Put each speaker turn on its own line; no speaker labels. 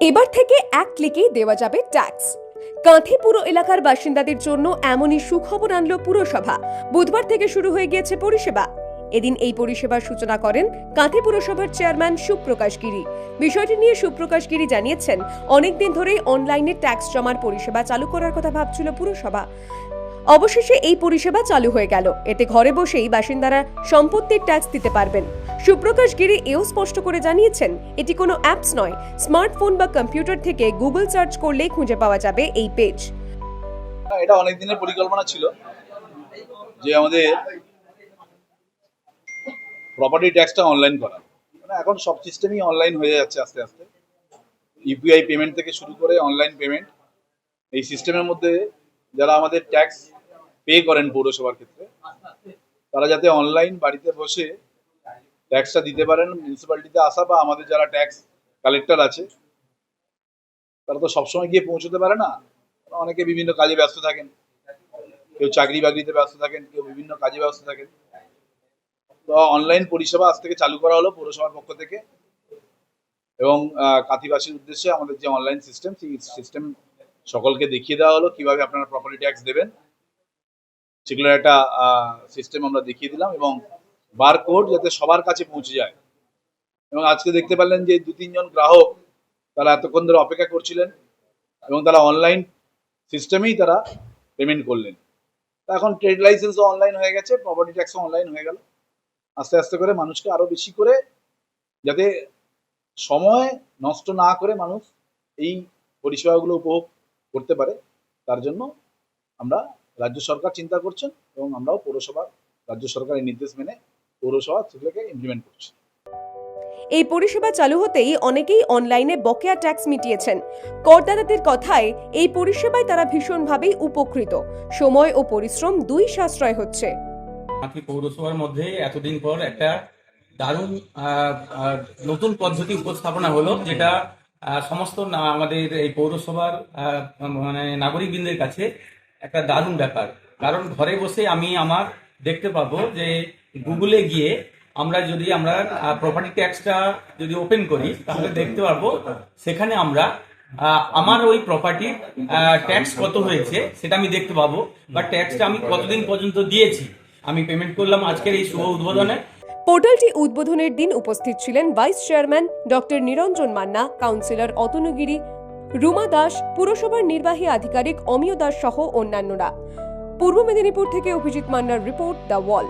এবার থেকে এক ক্লিকেই দেওয়া যাবে ট্যাক্স। কাঁথি পুরো এলাকার বাসিন্দাদের জন্য এমনই সুখবর আনল পুরসভা। বুধবার থেকে শুরু হয়ে গিয়েছে পরিষেবা। এদিন এই পরিষেবার সূচনা করেন কাঁথি পুরসভার চেয়ারম্যান সুপ্রকাশ গিরি। বিষয়টি নিয়ে সুপ্রকাশ গিরি জানিয়েছেন, অনেকদিন ধরেই অনলাইনে ট্যাক্স জমার পরিষেবা চালু করার কথা ভাবছিল পুরসভা। অবশেষে এই পরিষেবা চালু হয়ে গেল। এতে ঘরে বসেই বাসিন্দারা সম্পত্তির ট্যাক্স দিতে পারবেন। সুপ্রকাশ গিরি এও স্পষ্ট করে জানিয়েছেন, এটি কোনো অ্যাপস নয়। স্মার্টফোন বা কম্পিউটার থেকে গুগল সার্চ করলেই খুঁজে পাওয়া যাবে এই পেজ।
এটা অনেক দিনের পরিকল্পনা ছিল যে আমাদের প্রপার্টি ট্যাক্সটা অনলাইন করা। মানে এখন সব সিস্টেমই অনলাইন হয়ে যাচ্ছে আস্তে আস্তে। ইউপিআই পেমেন্ট থেকে শুরু করে অনলাইন পেমেন্ট এই সিস্টেমের মধ্যে যারা আমাদের ট্যাক্স পে করেন পৌরসভার ক্ষেত্রে, তারা যাতে অনলাইন বাড়িতে বসে ট্যাক্সটা দিতে পারেন মিউনিসিপ্যালিটিতে আসা বা আমাদের যারা ট্যাক্স কালেক্টর আছে, তারা তো সবসময় গিয়ে পৌঁছতে পারে না। অনেকে বিভিন্ন কাজে ব্যস্ত থাকেন। কেউ চাকরি বাকরিতে ব্যস্ত থাকেন, কেউ বিভিন্ন কাজে ব্যস্ত থাকেন। তো অনলাইন পরিষেবা আজ থেকে চালু করা হলো পৌরসভার পক্ষ থেকে এবং কাতিবাসীর উদ্দেশ্যে আমাদের যে অনলাইন সিস্টেম সেই সিস্টেম সকলকে দেখিয়ে দেওয়া হলো কীভাবে আপনারা প্রপার্টি ট্যাক্স দেবেন। সেগুলোর একটা সিস্টেম আমরা দেখিয়ে দিলাম এবং বারকোড যাতে সবার কাছে পৌঁছে যায়। এবং আজকে দেখতে পারলেন যে দু, তিনজন গ্রাহক তারা এতক্ষণ ধরে অপেক্ষা করছিলেন এবং তারা অনলাইন সিস্টেমেই তারা পেমেন্ট করলেন। তা এখন ট্রেড লাইসেন্সও অনলাইন হয়ে গেছে প্রপার্টি ট্যাক্সও অনলাইন হয়ে গেল। আস্তে আস্তে করে মানুষকে আরও বেশি করে যাতে সময় নষ্ট না করে মানুষ এই পরিষেবাগুলো উপভোগ করতে পারে তার জন্য আমরা রাজ্য সরকার চিন্তা করছেন এবং আমরাও পৌরসভা রাজ্য সরকারের নির্দেশ মেনে পৌরসভা সেগুলোকে ইমপ্লিমেন্ট করছি।
এই পরিষেবা চালু হতেই অনেকেই অনলাইনে বকেয়া ট্যাক্স মিটিয়েছেন। করদাতাদের কথায় এই পরিষেবায় তারা ভীষণভাবেই উপকৃত। সময় ও পরিশ্রম দুই সাশ্রয় হচ্ছে।
কাঁথি পৌরসভার মধ্যে এতদিন পর একটা দারুণ নতুন পদ্ধতি উপস্থাপনা হলো যেটা সমস্ত আমাদের এই পৌরসভার মানে নাগরিকবৃন্দের কাছে একটা দারুণ ব্যাপার। কারণ ঘরে বসে আমি আমার দেখতে পাবো যে গুগলে গিয়ে আমরা যদি আমরা প্রপার্টি ট্যাক্সটা যদি ওপেন করি, তাহলে দেখতে পারব সেখানে আমরা আমার ওই প্রপার্টির ট্যাক্স কত হয়েছে সেটা আমি দেখতে পাবো। বা ট্যাক্সটা আমি কতদিন পর্যন্ত দিয়েছি? আমি পেমেন্ট করলাম আজকের এই শুভ উদ্বোধনে।
পোর্টালটি উদ্বোধনের দিন উপস্থিত ছিলেন ভাইস চেয়ারম্যান ডক্টর নিরঞ্জন মান্না, কাউন্সিলর অতনুগিরি, রুমা দাস, পুরসভার নির্বাহী আধিকারিক অমিয় দাস সহ অন্যান্যরা। পূর্ব মেদিনীপুর থেকে অভিজিৎ মান্নার রিপোর্ট দ্য ওয়াল।